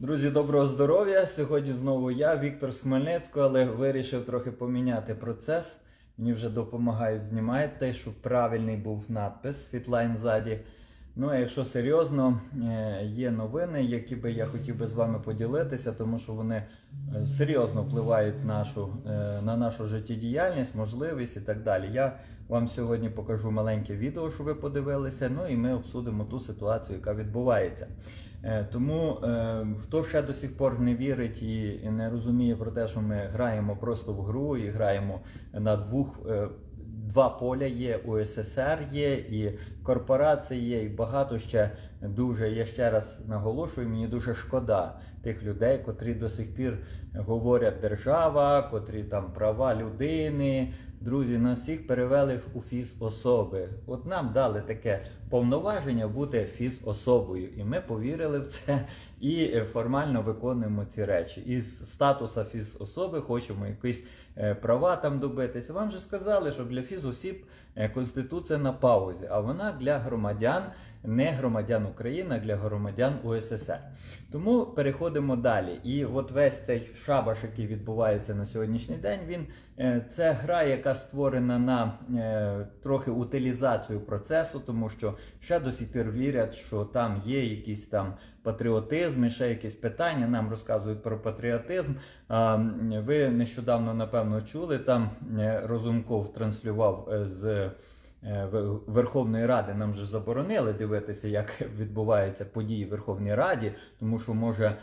Друзі, доброго здоров'я! Сьогодні знову я, Віктор з Хмельницького, але вирішив трохи поміняти процес. Мені вже допомагають знімати, щоб правильний був надпис Фітлайн ззаді. Ну а якщо серйозно, е, є новини, які би я хотів би з вами поділитися, тому що вони е, серйозно впливають нашу, е, на нашу життєдіяльність, можливість і так далі. Я вам сьогодні покажу маленьке відео, щоб ви подивилися. Ну і ми обсудимо ту ситуацію, яка відбувається. Е, Тому е, хто ще до сих пор не вірить і не розуміє про те, що ми граємо просто в гру і граємо на двох. е, Два поля є, УССР є, і корпорації є, і багато ще дуже. Я ще раз наголошую, мені дуже шкода тих людей, котрі до сих пір говорять держава, котрі там права людини. Друзі, нас всіх перевели у фізособи. От нам дали таке повноваження бути фізособою, і ми повірили в це і формально виконуємо ці речі. Із статуса фізособи хочемо якісь е, права там добитися. Вам же сказали, що для фізосіб е, конституція на паузі, а вона для громадян. Не громадян України, а для громадян УССР. Тому переходимо далі. І от весь цей шабаш, який відбувається на сьогоднішній день, він е, це гра, яка створена на е, трохи утилізацію процесу, тому що ще до сих пір вірять, що там є якісь там патріотизм, і ще якісь питання. Нам розказують про патріотизм. Ви нещодавно напевно чули там е, Розумков транслював з. Е, Верховної Ради нам вже заборонили дивитися, як відбуваються події в Верховній Раді, тому що може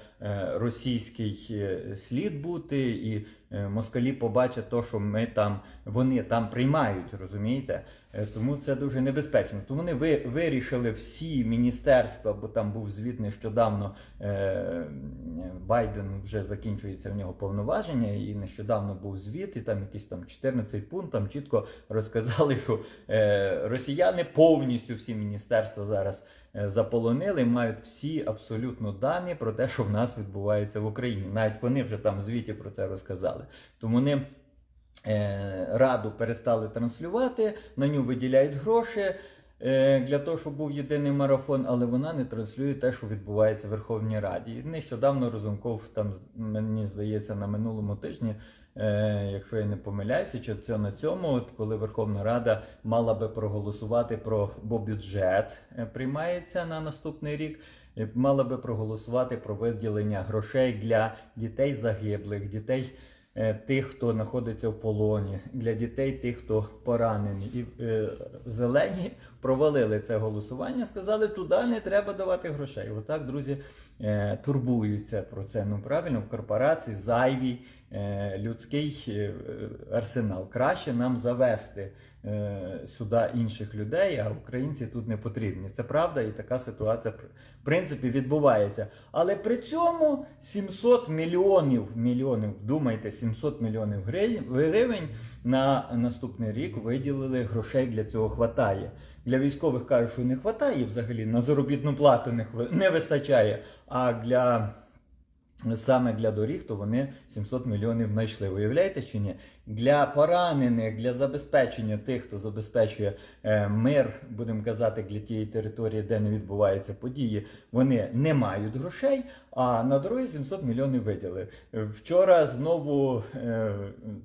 російський е, слід бути, і е, москалі побачать то, що ми там вони там приймають, розумієте? Е, Тому це дуже небезпечно. Тому вони ви, вирішили всі міністерства, бо там був звіт нещодавно. Е, Байден вже закінчується в нього повноваження, і нещодавно був звіт, і там якийсь там 14 пункт, там чітко розказали, що е, росіяни повністю всі міністерства зараз е, заполонили, мають всі абсолютно дані про те, що в нас відбувається в Україні. Навіть вони вже там в звіті про це розказали. Тому вони е, раду перестали транслювати, на нього виділяють гроші. е, Для того, щоб був єдиний марафон, але вона не транслює те, що відбувається в Верховній Раді. Нещодавно Розумков, там мені здається, на минулому тижні, е, якщо я не помиляюся, чи це на цьому, от коли Верховна Рада мала би проголосувати про бо бюджет е, приймається на наступний рік. Мала би проголосувати про виділення грошей для дітей загиблих, дітей е, тих, хто знаходиться в полоні, для дітей тих, хто поранений. І е, зелені провалили це голосування, сказали, туди не треба давати грошей. Отак, друзі, е, турбуються про це. Ну правильно, в корпорації зайвий е, людський е, арсенал. Краще нам завести сюди інших людей, а українці тут не потрібні. Це правда, і така ситуація в принципі відбувається. Але при цьому 700 мільйонів мільйонів, думайте, 700 мільйонів гривень на наступний рік виділили грошей для цього хватає. Для військових кажуть, що не хватає взагалі на заробітну плату не, не вистачає. А для саме для доріг, то вони 700 мільйонів знайшли. Уявляєте чи ні? Для поранених, для забезпечення тих, хто забезпечує е, мир, будемо казати, для тієї території, де не відбуваються події, вони не мають грошей. А на дорогі 700 мільйонів виділи. Вчора знову е,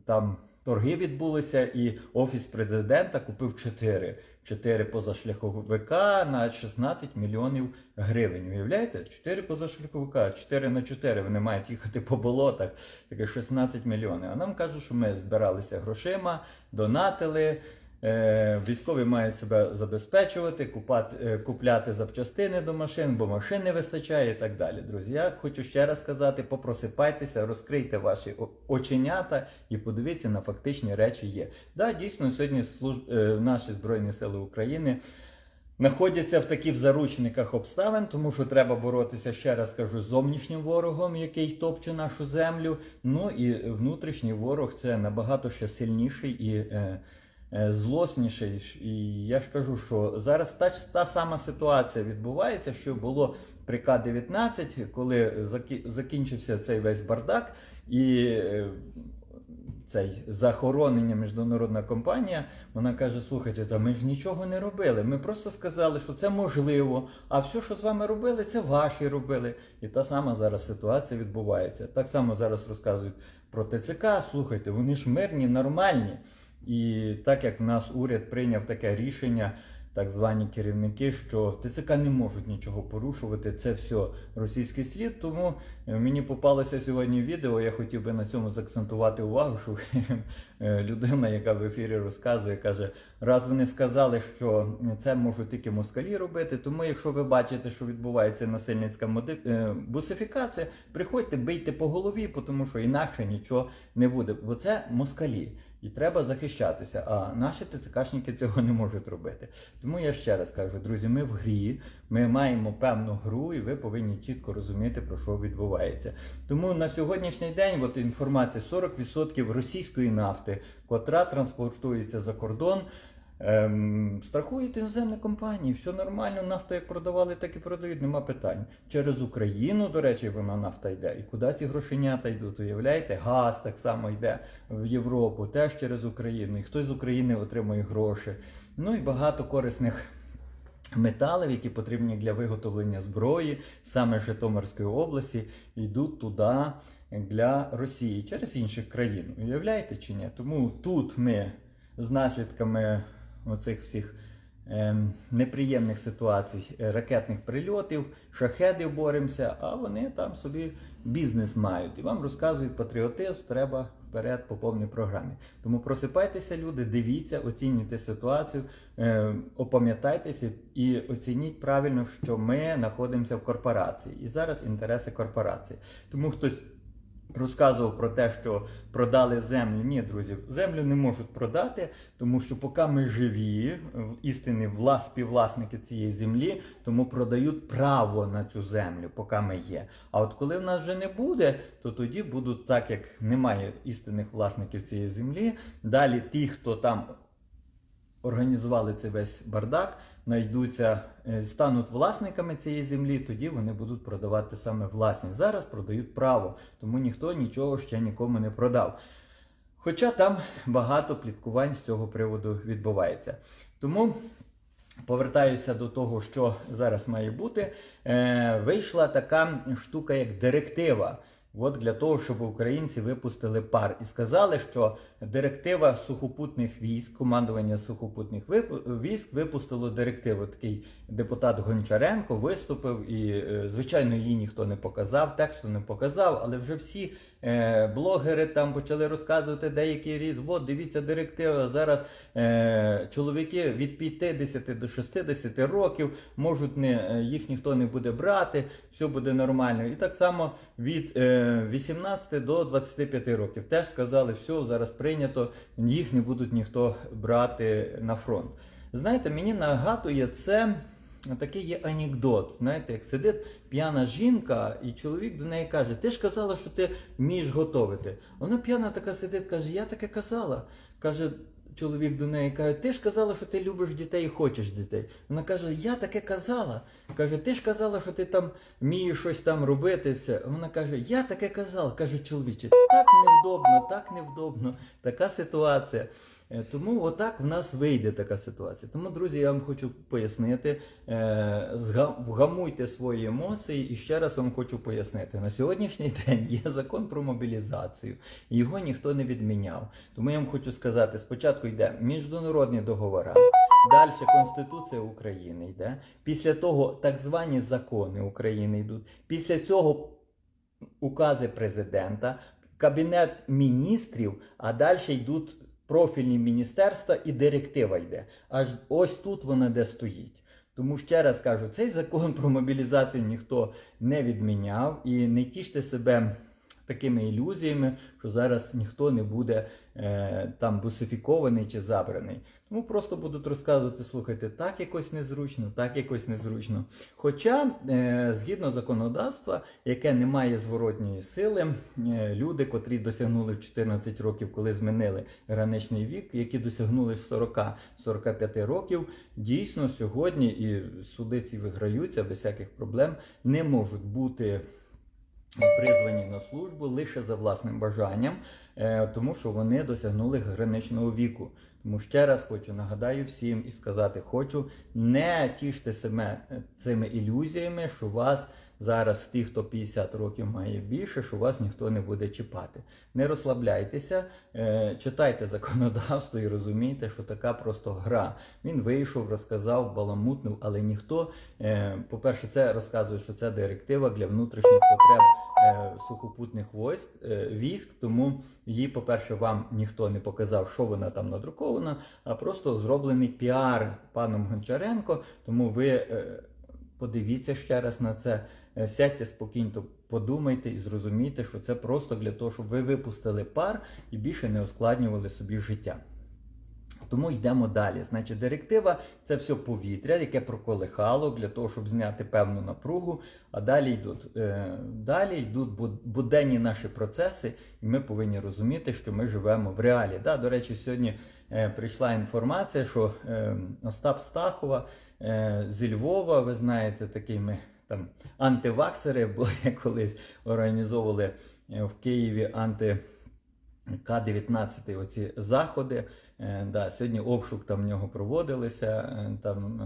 там. Торги відбулися, і офіс президента купив 4. 4 позашляховика на 16 мільйонів гривень. Уявляєте? 4 позашляховика, 4 на 4. Вони мають їхати по болотах. Таке 16 мільйонів. А нам кажуть, що ми збиралися грошима, донатили. Е, військові мають себе забезпечувати, купати, е, купляти запчастини до машин, бо машин не вистачає і так далі. Друзі, я хочу ще раз сказати: попросипайтеся, розкрийте ваші оченята і подивіться на фактичні речі є. Да, дійсно, сьогодні служб... е, наші Збройні Сили України. Знаходяться в таких заручниках обставин, тому що треба боротися, ще раз кажу, з зовнішнім ворогом, який топче нашу землю. Ну і внутрішній ворог це набагато ще сильніший і е, злосніший. І я ж кажу, що зараз та, та сама ситуація відбувається, що було при К-19, коли закінчився цей весь бардак, і е, цей захоронення міжнародна компанія, вона каже: слухайте, та ми ж нічого не робили. Ми просто сказали, що це можливо. А все, що з вами робили, це ваші робили. І та сама зараз ситуація відбувається. Так само зараз розказують про ТЦК. Слухайте, вони ж мирні, нормальні. І так як в нас уряд прийняв таке рішення, так звані керівники, що ТЦК не можуть нічого порушувати, це все російський слід. Тому е, мені попалося сьогодні відео. Я хотів би на цьому заакцентувати увагу, що е, людина, яка в ефірі розказує, каже: раз вони сказали, що це можуть тільки москалі робити, тому якщо ви бачите, що відбувається насильницька моди... е, бусифікація, приходьте, бийте по голові, тому що інакше нічого не буде. Бо це москалі. І треба захищатися. А наші ТЦКшники цього не можуть робити. Тому я ще раз кажу, друзі, ми в грі, ми маємо певну гру, і ви повинні чітко розуміти, про що відбувається. Тому на сьогоднішній день от інформація 40% російської нафти, котра транспортується за кордон. Ем, страхують іноземні компанії, все нормально, нафту як продавали, так і продають, нема питань. Через Україну, до речі, вона нафта йде. І куди ці грошенята йдуть, уявляєте? Газ так само йде в Європу, теж через Україну. І хтось з України отримує гроші. Ну і багато корисних металів, які потрібні для виготовлення зброї, саме Житомирської області, йдуть туди для Росії через інших країн. Уявляєте чи ні? Тому тут ми з наслідками оцих всіх ем, неприємних ситуацій, е, ракетних прильотів, шахедів боремося, а вони там собі бізнес мають. І вам розказують патріотизм, треба вперед по повній програмі. Тому просипайтеся, люди, дивіться, оцінюйте ситуацію, е, опам'ятайтеся і оцініть правильно, що ми знаходимося в корпорації. І зараз інтереси корпорації. Тому хтось розказував про те, що продали землю. Ні, друзі, землю не можуть продати, тому що поки ми живі, істинні вла- співвласники цієї землі, тому продають право на цю землю, поки ми є. А от коли в нас вже не буде, то тоді будуть так, як немає істинних власників цієї землі. Далі ті, хто там організували цей весь бардак, знайдуться, е, стануть власниками цієї землі, тоді вони будуть продавати саме власність. Зараз продають право, тому ніхто нічого ще нікому не продав. Хоча там багато пліткувань з цього приводу відбувається. Тому повертаюся до того, що зараз має бути. Е, вийшла така штука, як директива. От для того, щоб українці випустили пар і сказали, що директива сухопутних військ, командування сухопутних військ випустило директиву. Такий депутат Гончаренко виступив, і е, звичайно її ніхто не показав, тексту не показав, але вже всі е, блогери там почали розказувати деякі рід. От дивіться, директива зараз е, чоловіки від 50 до 60 років можуть не їх ніхто не буде брати, все буде нормально. І так само від е, 18 до 25 років теж сказали, все зараз прийнято, їх не будуть ніхто брати на фронт. Знаєте, мені нагадує це. Такий є анекдот. Знаєте, як сидить п'яна жінка, і чоловік до неї каже: Ти ж казала, що ти вмієш готовити. Вона п'яна така сидить, каже, я таке казала. Каже, чоловік до неї каже, ти ж казала, що ти любиш дітей і хочеш дітей. Вона каже, я таке казала. Каже, ти ж казала, що ти там вмієш щось там робити. Все. Вона каже, я таке казала. Каже, чоловіче, так невдобно, так невдобно, така ситуація. Е, Тому отак в нас вийде така ситуація. Тому, друзі, я вам хочу пояснити, е, вгамуйте свої емоції і ще раз вам хочу пояснити. На сьогоднішній день є закон про мобілізацію, його ніхто не відміняв. Тому я вам хочу сказати: спочатку йде міжнародні договори. Далі Конституція України йде. Після того так звані закони України йдуть. Після цього укази президента, кабінет міністрів, а далі йдуть профільні міністерства і директива йде. Аж ось тут вона де стоїть. Тому ще раз кажу, цей закон про мобілізацію ніхто не відміняв і не тіште себе такими ілюзіями, що зараз ніхто не буде е, там бусифікований чи забраний. Тому просто будуть розказувати, слухайте, так якось незручно, так якось незручно. Хоча, е, згідно законодавства, яке не має зворотньої сили, е, люди, котрі досягнули в 14 років, коли змінили граничний вік, які досягнули 40-45 років, дійсно сьогодні і суди ці виграються без всяких проблем, не можуть бути призвані на службу лише за власним бажанням, е, тому що вони досягнули граничного віку. Тому ще раз хочу нагадаю всім і сказати: хочу не тіште себе е, цими ілюзіями, що вас зараз ті, хто 50 років має більше, що вас ніхто не буде чіпати. Не розслабляйтеся, е, читайте законодавство і розумійте, що така просто гра. Він вийшов, розказав, баламутнув, але ніхто, е, по-перше, це розказує, що це директива для внутрішніх потреб е, сухопутних військ, е, військ, тому її, по-перше, вам ніхто не показав, що вона там надрукована, а просто зроблений піар паном Гончаренко. Тому ви подивіться ще раз на це, сядьте спокійно, подумайте і зрозумійте, що це просто для того, щоб ви випустили пар і більше не ускладнювали собі життя. Тому йдемо далі. Значить, директива це все повітря, яке проколихало для того, щоб зняти певну напругу. А далі йдуть е, далі йдуть буденні наші процеси, і ми повинні розуміти, що ми живемо в реалі. Да, до речі, сьогодні е, прийшла інформація, що е, Остап Стахова е, зі Львова, ви знаєте, такий ми там антиваксери були колись організовували е, в Києві анти. К-19 оці заходи. Е, да, сьогодні обшук там в нього проводилися, е, там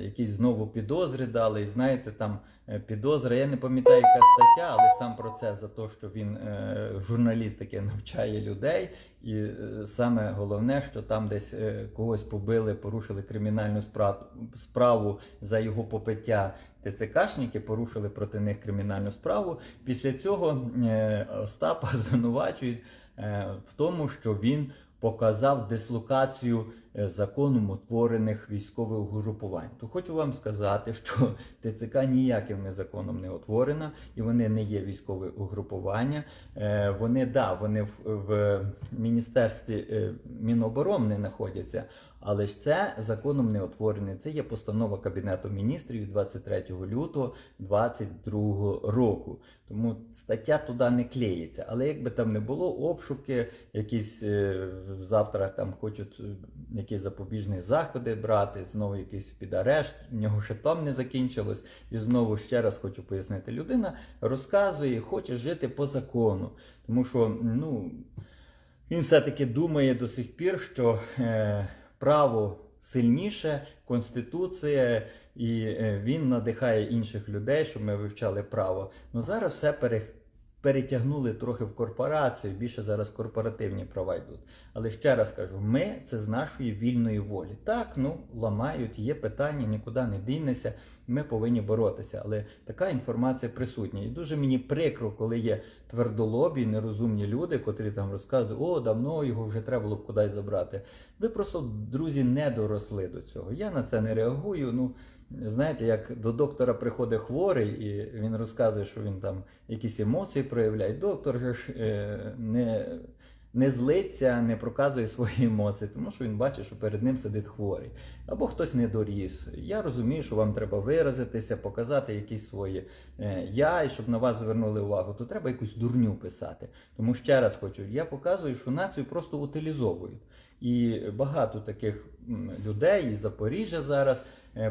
якісь знову підозри дали. І знаєте, там підозра, я не пам'ятаю, яка стаття, але сам процес за те, що він журналіст таки навчає людей. І саме головне, що там десь когось побили, порушили кримінальну спра- справу за його попиття. ТЦКшники порушили проти них кримінальну справу. Після цього е, Остапа звинувачують е, в тому, що він показав дислокацію законом утворених військових угрупувань. То хочу вам сказати, що ТЦК ніяким не законом не утворена, і вони не є військове угрупування. Е, Вони да, вони в, в міністерстві е, Міноборони знаходяться. Але ж це законом не утворене. Це є постанова Кабінету міністрів 23 лютого 2022 року. Тому стаття туди не клеїться. Але якби там не було, обшуки, якісь е, завтра там хочуть е, якісь запобіжні заходи брати, знову якийсь під арешт, в нього ще там не закінчилось. І знову ще раз хочу пояснити: людина розказує, хоче жити по закону. Тому що, ну. Він все-таки думає до сих пір, що е, право сильніше, конституція, і е, він надихає інших людей, щоб ми вивчали право. Ну зараз все пере, перетягнули трохи в корпорацію, більше зараз корпоративні права йдуть. Але ще раз кажу, ми це з нашої вільної волі. Так, ну ламають, є питання, нікуди не дінешся. Ми повинні боротися. Але така інформація присутня. І дуже мені прикро, коли є твердолобі, нерозумні люди, котрі там розказують, о, давно його вже треба було б кудись забрати. Ви просто, друзі, не доросли до цього. Я на це не реагую. Ну, знаєте, як до доктора приходить хворий, і він розказує, що він там якісь емоції проявляє. Доктор же ж е, не, не злиться, не проказує свої емоції, тому що він бачить, що перед ним сидить хворий. Або хтось не доріс. Я розумію, що вам треба виразитися, показати якісь свої е, я, і щоб на вас звернули увагу, то треба якусь дурню писати. Тому ще раз хочу, я показую, що націю просто утилізовують. І багато таких людей із Запоріжжя зараз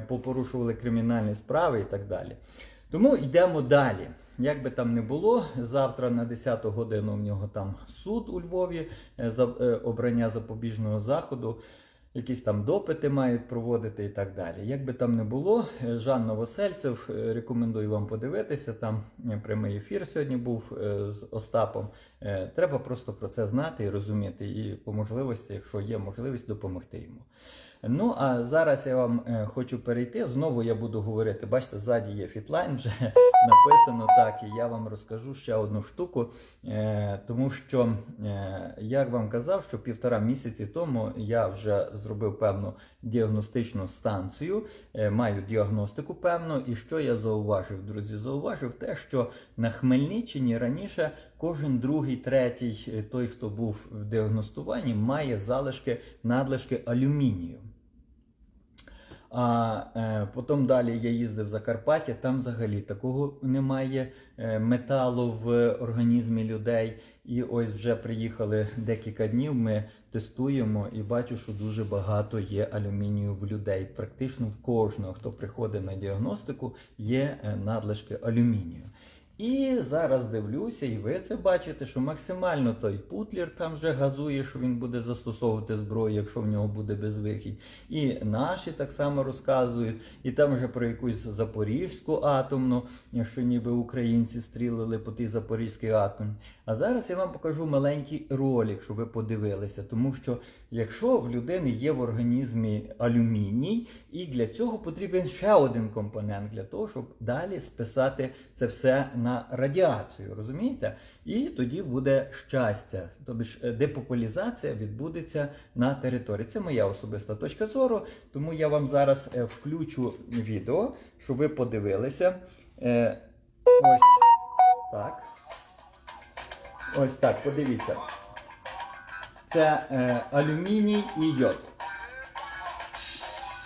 попорушували кримінальні справи і так далі. Тому йдемо далі. Як би там не було, завтра на 10 годину в нього там суд у Львові е, за е, обрання запобіжного заходу. Якісь там допити мають проводити і так далі. Як би там не було, е, Жан Новосельцев, е, рекомендую вам подивитися. Там е, прямий ефір сьогодні був е, з Остапом. Е, Треба просто про це знати і розуміти, і по можливості, якщо є можливість, допомогти йому. Ну а зараз я вам е, хочу перейти. Знову я буду говорити. Бачите, ззаді є фітлайн вже написано так, і я вам розкажу ще одну штуку. Е, тому що, е, як вам казав, що півтора місяці тому я вже зробив певну діагностичну станцію, е, маю діагностику певну. І що я зауважив, друзі? Зауважив те, що на Хмельниччині раніше кожен другий, третій, е, той, хто був в діагностуванні, має залишки надлишки алюмінію. А е, потім далі я їздив в Закарпаття, там взагалі такого немає е, металу в організмі людей. І ось вже приїхали декілька днів. Ми тестуємо і бачу, що дуже багато є алюмінію в людей. Практично в кожного, хто приходить на діагностику, є е, надлишки алюмінію. І зараз дивлюся, і ви це бачите, що максимально той Путлер там вже газує, що він буде застосовувати зброю, якщо в нього буде безвихідь. І наші так само розказують, і там вже про якусь Запорізьку атомну, що ніби українці стрілили по тій Запорізькій атомній. А зараз я вам покажу маленький ролик, щоб ви подивилися, тому що якщо в людини є в організмі алюміній, і для цього потрібен ще один компонент для того, щоб далі списати це все на радіацію, розумієте? І тоді буде щастя. Тобто ж е, депопулізація відбудеться на території. Це моя особиста точка зору, тому я вам зараз е, включу відео, щоб ви подивилися. Е, Ось так. Ось так, подивіться. Це е, алюміній і йод.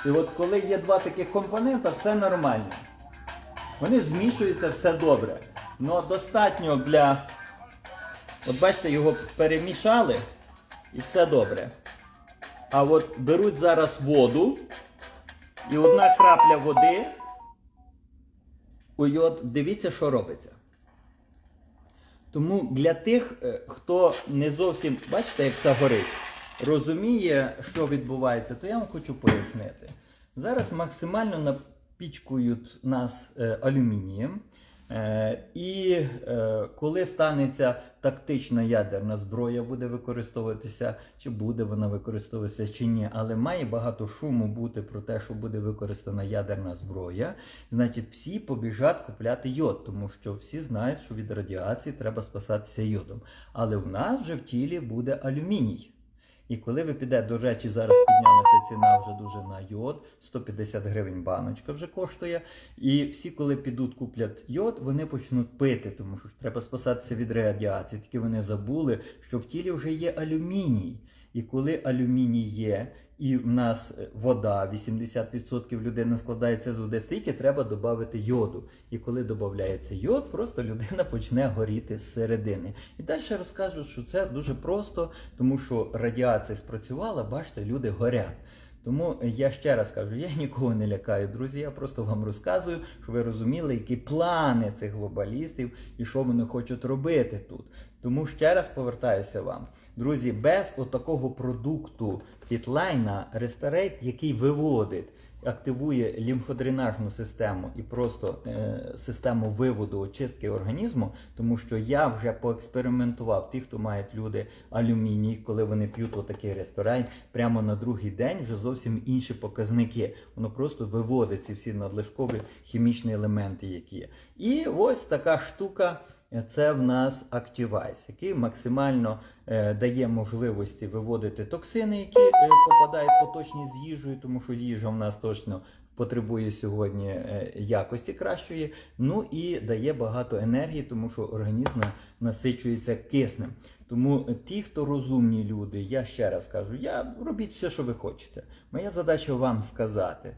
І от коли є два таких компонента, все нормально. Вони змішуються, все добре. Ну достатньо для. От бачите, його перемішали і все добре. А от беруть зараз воду, і одна крапля води. У йод, дивіться, що робиться. Тому для тих, е, хто не зовсім, бачите, як все горить, розуміє, що відбувається, то я вам хочу пояснити. Зараз максимально напічкують нас е, алюмінієм. Е, і е, коли станеться тактична ядерна зброя, буде використовуватися, чи буде вона використовуватися, чи ні, але має багато шуму бути про те, що буде використана ядерна зброя, значить всі побіжать купляти йод, тому що всі знають, що від радіації треба спасатися йодом. Але в нас вже в тілі буде алюміній. І коли ви підете, до речі, зараз піднялася ціна вже дуже на йод, 150 гривень баночка вже коштує. І всі, коли підуть куплять йод, вони почнуть пити, тому що треба спасатися від радіації. Тільки вони забули, що в тілі вже є алюміній. І коли алюміній є, і в нас е, вода, 80% людини складається з води, тільки треба додати йоду. І коли додається йод, просто людина почне горіти зсередини. І далі розкажу, що це дуже просто, тому що радіація спрацювала, бачите, люди горять. Тому я ще раз кажу, я нікого не лякаю, друзі. Я просто вам розказую, щоб ви розуміли, які плани цих глобалістів і що вони хочуть робити тут. Тому ще раз повертаюся вам, друзі, без отакого продукту Фітлайна Ресторейт, який виводить, активує лімфодренажну систему і просто е, систему виводу очистки організму, тому що я вже поекспериментував ті, хто мають люди алюміній, коли вони п'ють отакий ресторан, прямо на другий день вже зовсім інші показники. Воно просто виводить ці всі надлишкові хімічні елементи, які є. І ось така штука. Це в нас Activize, який максимально е, дає можливості виводити токсини, які е, попадають поточні з їжею, тому що їжа в нас точно потребує сьогодні е, якості кращої. Ну і дає багато енергії, тому що організм насичується киснем. Тому ті, хто розумні люди, я ще раз кажу, я робіть все, що ви хочете. Моя задача вам сказати.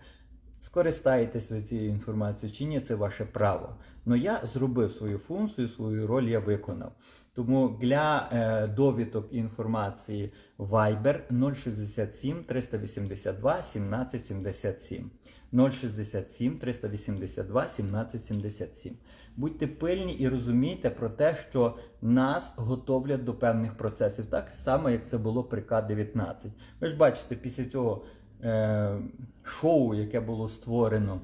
Скористаєтесь ви цією інформацією чи ні, це ваше право. Але я зробив свою функцію, свою роль я виконав. Тому для е, довідок інформації Viber 067 382 1777. 067 382 1777. Будьте пильні і розумійте про те, що нас готовлять до певних процесів, так само, як це було при К-19. Ви ж бачите, після цього е, шоу, яке було створено.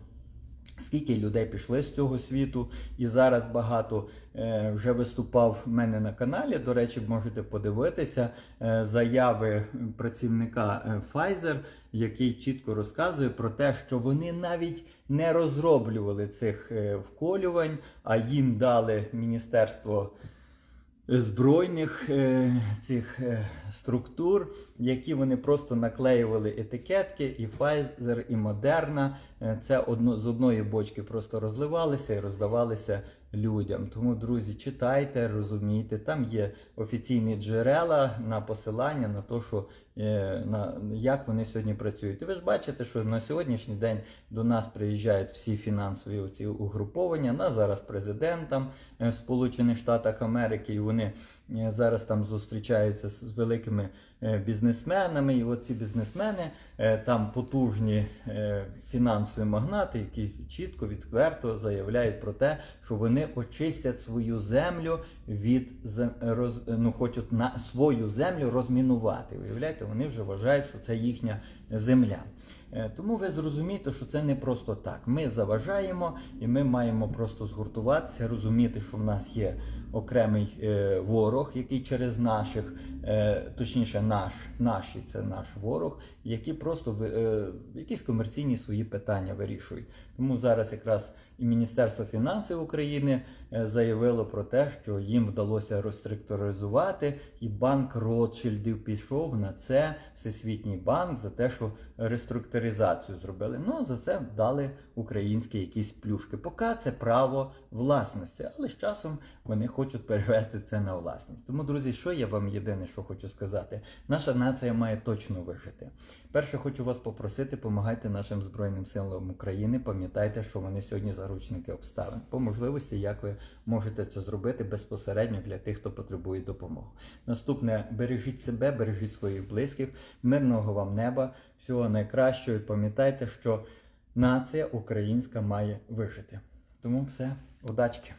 Скільки людей пішли з цього світу, і зараз багато е, вже виступав в мене на каналі. До речі, можете подивитися е, заяви працівника е, Pfizer, який чітко розказує про те, що вони навіть не розроблювали цих е, вколювань, а їм дали міністерство збройних е, цих е, структур, які вони просто наклеювали етикетки, і Pfizer, і Moderna. Е, це одно з одної бочки просто розливалися і роздавалися людям. Тому, друзі, читайте, розумійте, там є офіційні джерела на посилання на те, що е, на як вони сьогодні працюють. І ви ж бачите, що на сьогоднішній день до нас приїжджають всі фінансові оці угруповання. На зараз президентам е, Сполучених Штатах Америки, і вони зараз там зустрічається з великими е, бізнесменами. І от ці бізнесмени е, там потужні е, фінансові магнати, які чітко, відверто заявляють про те, що вони очистять свою землю від роз, ну, хочуть на свою землю розмінувати. Уявляєте, вони вже вважають, що це їхня земля. Е, Тому ви зрозумієте, що це не просто так. Ми заважаємо і ми маємо просто згуртуватися, розуміти, що в нас є окремий е, ворог, який через наших, е, точніше, наш, наші це наш ворог, які просто е, якісь комерційні свої питання вирішують. Тому зараз якраз і Міністерство фінансів України е, заявило про те, що їм вдалося розструктуризувати, і банк Ротшильдів пішов на це Всесвітній банк за те, що реструктуризацію зробили. Ну за це дали українські якісь плюшки. Поки це право власності, але з часом вони хочуть перевести це на власність. Тому, друзі, що я вам єдине, що хочу сказати, наша нація має точно вижити. Перше, хочу вас попросити, допомагайте нашим збройним силам України. Пам'ятайте, що вони сьогодні заручники обставин. По можливості, як ви можете це зробити безпосередньо для тих, хто потребує допомоги. Наступне бережіть себе, бережіть своїх близьких, мирного вам неба, всього найкращого. І пам'ятайте, що нація українська має вижити. Тому все, удачки!